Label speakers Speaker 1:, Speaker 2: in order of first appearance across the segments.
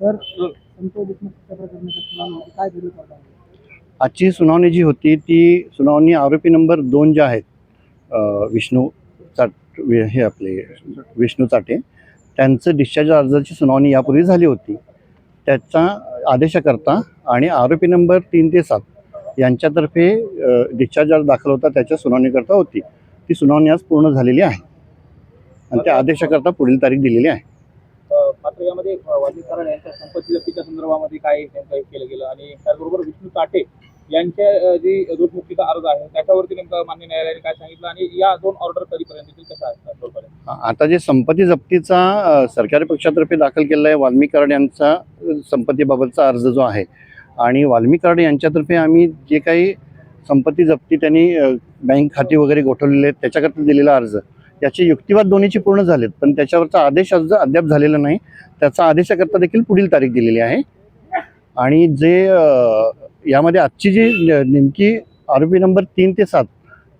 Speaker 1: तर संतोष देशमुख काय
Speaker 2: आजची सुनावणी जी होती ती सुनावणी आरोपी नंबर दोन जे आहेत विष्णू चाट हे आपले विष्णू चाटे त्यांचं डिस्चार्ज अर्जाची सुनावणी यापूर्वी झाली होती. त्याचा आदेशाकरता आणि आरोपी नंबर तीन ते सात यांच्यातर्फे डिस्चार्ज अर्ज दाखल होता त्याच्या सुनावणीकरता होती. ती सुनावणी आज पूर्ण झालेली आहे. आणि त्या आदेशाकरता पुढील तारीख दिलेली आहे.
Speaker 3: मध्ये यामध्ये यांच्या संपत्ती जप्तीच्या संदर्भामध्ये काय त्यांचं केलं गेलं? आणि त्याचबरोबर विष्णू ताटे यांच्या जी दोषमुक्तीचा अर्ज आहे त्याच्यावरती नेमका मान्य न्यायालयाने काय सांगितलं? आणि या दोन ऑर्डर कधीपर्यंत येतील कशा असतात
Speaker 2: आता जे संपत्ती जप्तीचा सरकारी पक्षातर्फे दाखल केलेला आहे वाल्मिक कराड यांचा संपत्तीबाबतचा अर्ज जो आहे आणि वाल्मिक कराड यांच्यातर्फे आम्ही जे काही संपत्ती जप्ती त्यांनी बँक खाती वगैरे गोठवलेले आहेत त्याच्याकरता दिलेला अर्ज. याचे युक्तिवाद दोन्हीची पूर्ण झालेत पण त्याच्यावरचा आदेश आज अद्याप झालेला नाही. त्याचा आदेशाकरता देखील पुढील तारीख दिलेली आहे. आणि जे यामध्ये आजची जी न- नेमकी आरोपी नंबर तीन ते सात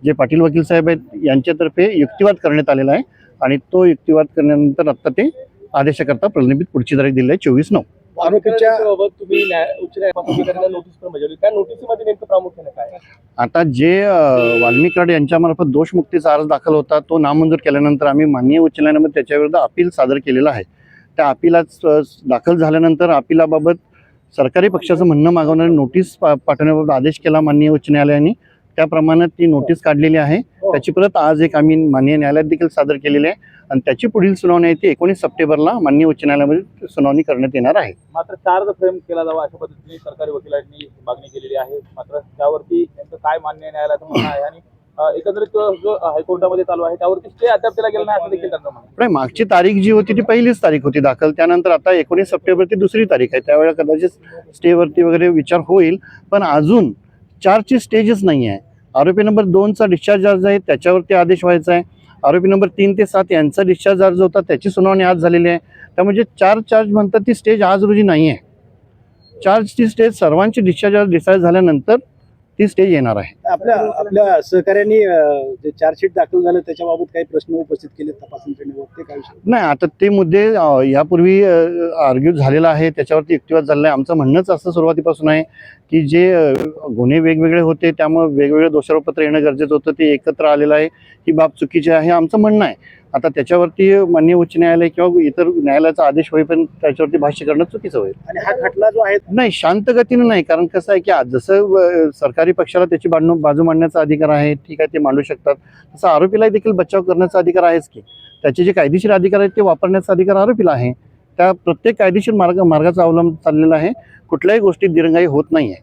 Speaker 2: जे पाटील वकील साहेब आहेत यांच्यातर्फे युक्तिवाद करण्यात आलेला आहे. आणि तो युक्तिवाद करण्यानंतर आत्ता ते आदेशाकरता प्रलंबित पुढची तारीख दिली आहे चोवीस नऊ.
Speaker 3: आरोपीच्या बाबत तुम्ही न्याय- उच्च न्यायालयाला नोटीस पण बजावली त्या नोटीसमध्ये नेमकं प्रामुख्याने काय आहे?
Speaker 2: आता जे अ, वाल्मिक कराड यांच्यामार्फत दोषमुक्तीचा अर्ज दाखल होता तो नामंजूर केल्यानंतर आम्ही माननीय उच्च न्यायालयामध्ये त्याच्याविरुद्ध अपील सादर केलेलं आहे. त्या अपिलात दाखल झाल्यानंतर अपिलाबाबत सरकारी पक्षाचं म्हणणं मागवणारी नोटीस पा पाठवण्याबाबत आदेश केला माननीय उच्च न्यायालयाने. त्याप्रमाणे ती नोटीस काढलेली आहे. त्याची परत आज एक आम्ही माननीय न्यायालयात देखील सादर केलेली आहे. आणि त्याची पुढील सुनावणी आहे ती एकोणीस सप्टेंबरला माननीय उच्च न्यायालयामध्ये सुनावणी करण्यात येणार आहे.
Speaker 3: मात्र चार्ज फ्रेम केला जावा अशा पद्धतीने सरकारी वकिलांनी मागणी केलेली आहे. मात्र त्यावरती नेमकं काय मान्य न्यायालयाचं म्हणणं आहे आणि एकंदरीत जो हायकोर्टामध्ये चालू आहे त्यावरती स्टे अद्याप दिला गेला नाही असं देखील त्यांचं म्हणणं आहे.
Speaker 2: नाही मागची तारीख जी होती ती पहिलीच तारीख होती दाखल. त्यानंतर आता एकोणीस सप्टेंबर ती दुसरी तारीख आहे. त्यावेळेला कदाचित स्टेवरती वगैरे विचार होईल. पण अजून चारची स्टेजच नाही आहे आरोपी नंबर दोनचा डिस्चार्ज अर्ज आहे त्याच्यावरती आदेश व्हायचा आहे. आरोपी नंबर तीन ते सात यांचा डिस्चार्ज अर्ज होता त्याची सुनावणी आज झालेली आहे. त्यामुळे जे चार चार्ज म्हणतात ती स्टेज आज रोजी नाही आहे चार्जची स्टेज सर्वांची डिस्चार्ज अर्ज डिसाईड झाल्यानंतर ती स्टेज येणार आहे.
Speaker 1: आपल्या आपल्या सहकार्यांनी जे चार्जशीट दाखल झालं त्याच्याबाबत काही प्रश्न उपस्थित केले तपासणी ते काय
Speaker 2: नाही आता ते मुद्दे यापूर्वी आर्ग्यू झालेला आहे त्याच्यावरती युक्तिवाद झालेला आहे. आमचं म्हणणंच असं सुरुवातीपासून आहे की जे गुन्हे वेगवेगळे होते त्यामुळे वेगवेगळे दोषारोपपत्र येणं गरजेचं होतं ते एकत्र आलेलं आहे. ही बाब चुकीची आहे आमचं म्हणणं आहे. आता त्याच्यावरती माननीय उच्च न्यायालय किंवा इतर न्यायालयाचा आदेश होईपर्यंत त्याच्यावरती भाष्य करणं चुकीचं होईल.
Speaker 1: आणि हा खटला जो आहे
Speaker 2: नाही शांत गतीनं नाही कारण कसं आहे की आज जसं सरकारी पक्षाला त्याची बांधणू बाजू मांडण्याचा अधिकार आहे ठीक आहे ते मांडू शकतात. तसं आरोपीला देखील बचाव करण्याचा अधिकार आहेच की. त्याचे जे कायदेशीर अधिकार आहेत ते वापरण्याचा अधिकार आरोपीला आहे. त्या प्रत्येक कायदेशीर मार्ग मार्गाचा अवलंब चाललेला आहे. कुठल्याही गोष्टीत दिरंगाई होत नाही आहे.